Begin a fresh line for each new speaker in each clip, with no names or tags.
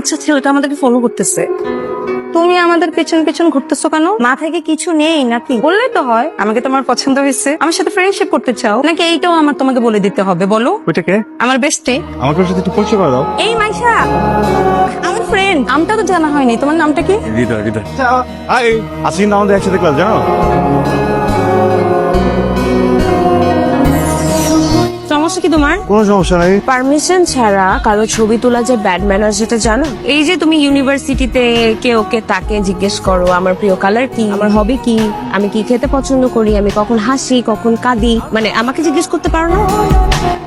হচ্ছে ছেলেটা আমাদেরকে ফলো করতেছে। তুমি আমাদের পেছন পেছন ঘুরতেছো কেন? মাথায় কি কিছু নেই নাকি? বললে তো হয়। আমাকে তোমার পছন্দ হয়েছে। আমার সাথে ফ্রেন্ডশিপ করতে চাও? নাকি এইটাও আমার তোমাকে বলে দিতে হবে বলো?
ওইটা কে?
আমার বেস্টে
আমাকে সাথে একটু পরিচয় করে দাও।
এই মাইশা! আমার ফ্রেন্ড নামটা তো জানা হয়নি। তোমার নামটা কি?
হৃদয় হৃদয়। হাই কিন্তু আমাদের একসাথে ক্লাস জানো?
কি তোমার?
কোনো সমস্যা নাই।
পারমিশন ছাড়া কারও ছবি তোলা যে ব্যাড ম্যানার সেটা জানো? এই যে তুমি ইউনিভার্সিটিতে কে ওকে তাকে জিজ্ঞেস করো আমার প্রিয় কালার কি? আমার হবি কি? আমি কি খেতে পছন্দ করি? আমি কখন হাসি কখন কাঁদি? মানে আমাকে জিজ্ঞেস করতে পারো না?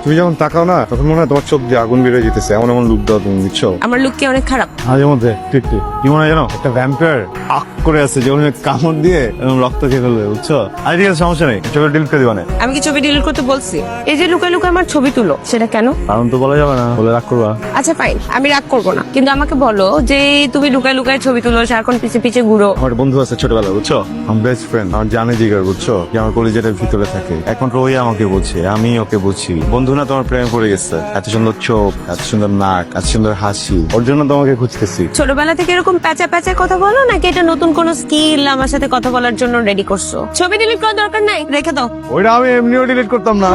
তুমি যখন তাকাও না তখন মনে হয় তোমার চোখ দিয়ে আগুন বেরোয় যেতেছে। এমন এমন লুক দাও তুমি বুঝছ?
আমার লুক কি অনেক খারাপ?
মাঝে মধ্যে ঠিক ঠিক। কি মনে হয় জানো? একটা ভ্যাম্পায়ার আক করে আছে যে উনি কামড় দিয়ে এরকম রক্ত খেয়ে ফেলবে বুঝছ? আর ঠিক আছে সমস্যা নেই চোখে ডিলিট করে দিবানে
আমি কি ছবি ডিলিট করতে বলছি? এই যে লুকায় লুকায় আমার ছবি তুলো। সেটা কেন?
কারণ তো বলা যাবে না বলে রাগ করবা।
আচ্ছা ফাইন আমি রাগ করব না। কিন্তু আমাকে বলো যে তুমি লুকায় লুকায় ছবি তুলো সারাক্ষণ পিছে পিছে ঘুরো।
আমার বন্ধু আছে ছোটবেলা বুঝছ? আমার বেস্ট ফ্রেন্ড আমার জানে জিগার বুঝছ? যে আমার কলেজের ভিতরে থাকে। একমাত্র ওই আমাকে বুঝছে আমি ওকে বুঝি। বন্ধু না তোমার প্রেমে পড়ে গেছে। এত সুন্দর চোখ এত সুন্দর নাক এত সুন্দর হাসি। ওর জন্য তোমাকে খুঁজতেছি।
ছোটবেলা থেকে এরকম প্যাচা প্যাচা কথা বলো নাকি এটা নতুন কোন স্কিল আমার সাথে কথা বলার জন্য রেডি করছ? ছবি ডিলিট করার দরকার নাই রেখে দাও।
ওইটা আমি এমনিও ডিলিট করতাম না।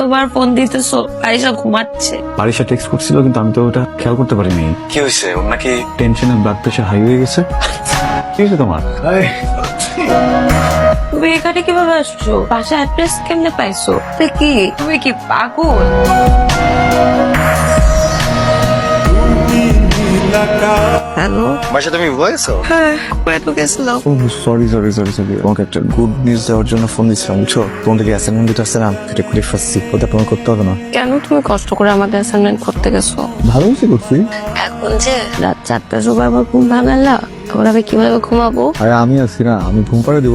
এতবার ফোন দিতেছো? আইসা ঘুমাচ্ছে।
বারিশা টেক্সট করছিল কিন্তু আমি তো ওটা খেয়াল করতে পারিনি। কি হয়েছে? ওর নাকি টেনশনে ব্লাড প্রেশার হাই হয়ে গেছে। কি হয়েছে তোমার?
তুমি এখানে কীভাবে আসছো? বাসা অ্যাড্রেস কেমনে পাইছো? তো কি? তুমি কি পাগল? হ্যালো
বাসা তুমি বয়েছো
হ্যাঁ। তো গেছিলাম।
সরি সরি সরি সরি তোমাকে একটা গুড নিউজ দেওয়ার জন্য ফোন দিচ্ছিলাম বুঝছ? তোমাদের যে অ্যাসাইনমেন্ট না? করে ফার্স্ট ওটা তোমার করতে হবে না।
কেন তুমি কষ্ট করে আমাদের অ্যাসাইনমেন্ট করতে গেছো?
ভালো হয়েছে করছি।
এখন যে রাত চারটার সময় আবার ঘুম ভাঙালা এখন আমি কীভাবে ঘুমাবো?
আরে আমি আছি না আমি ঘুম পাড়ে দিব।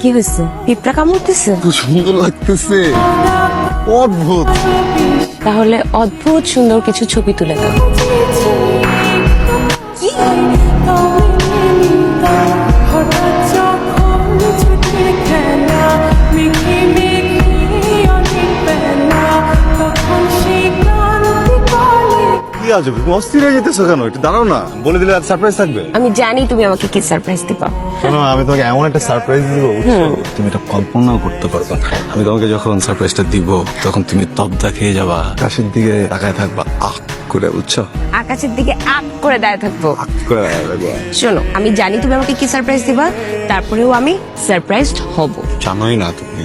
কি হয়েছে? পিঁপড়া কামড়তেছে
সুন্দর লাগতেছে। অদ্ভুত।
তাহলে অদ্ভুত সুন্দর কিছু ছবি তুলে দাও।
কি তুমি অস্থির হয়ে যেতেছো কেন? একটু দাঁড়াও না। বলে দিলে সারপ্রাইজ থাকবে?
আমি জানি তুমি আমাকে কি সারপ্রাইজ দিবা।
শোনো আমি তোমাকে এমন একটা সারপ্রাইজ দিব তুমি এটা কল্পনাও করতে পারবে না। আমি তোমাকে যখন সারপ্রাইজটা দিব তখন তুমি তবদা খেয়ে যাবা। কাশের দিকে তাকায় থাকবা। আহ! করে বুঝছ?
আকাশের দিকে আপ করে দাঁড়িয়ে থাকব।
করে তাকায় থাকবা।
শোনো আমি জানি তুমি আমাকে কি সারপ্রাইজ দিবা তারপরেও আমি সারপ্রাইজড হব।
জানোই না তুমি।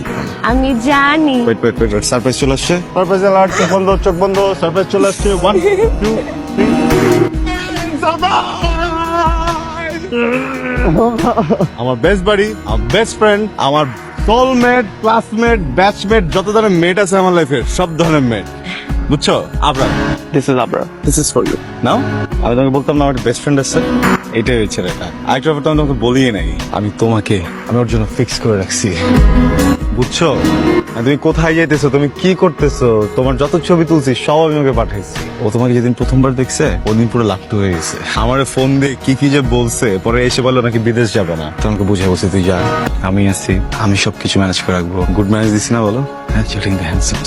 আমি জানি।
ওয়েট ওয়েট ওয়েট সারপ্রাইজ চলে আসছে? সারপ্রাইজ অ্যালার্ট চোখ বন্ধ চোখ বন্ধ সারপ্রাইজ চলে আসছে। ওয়ান টু আমার বেস্ট বাড়ি আমার বেস্ট ফ্রেন্ড আমার সোলমেট ক্লাসমেট ব্যাচমেট যত ধরনের মেট আছে আমার লাইফের সব ধরনের মেট বুঝছ? আপনার
this is আবরা
this is for you now আমি তোমাকে বলতাম না আমার বেস্ট ফ্রেন্ড আছে? এটাই ওই ছেলেটা আরেকটা ব্যাপার তো আমি তোমাকে বলিয়ে নাই। আমি তোমাকে আমি ওর জন্য ফিক্স করে রাখছি। বুঝছ? আর তুমি কোথায় যাইতেছো? তুমি কি করতেছো? তোমার যত ছবি তুলছি সব আমি ওকে পাঠাইছি। ও তোমাকে যেদিন প্রথমবার দেখছে ওদিন পুরো লাপটু হয়ে গেছে। আমার ফোন দিয়ে কি কি যে বলছে পরে এসে বলল নাকি বিদেশ যাবে না। তোমাকে বুঝে বলছে তুই যা আমি আছি আমি সবকিছু ম্যানেজ করে রাখব। গুড ম্যানেজ দিছি না বলো? হ্যাঁ চিটিং দ্য হ্যান্ডসাম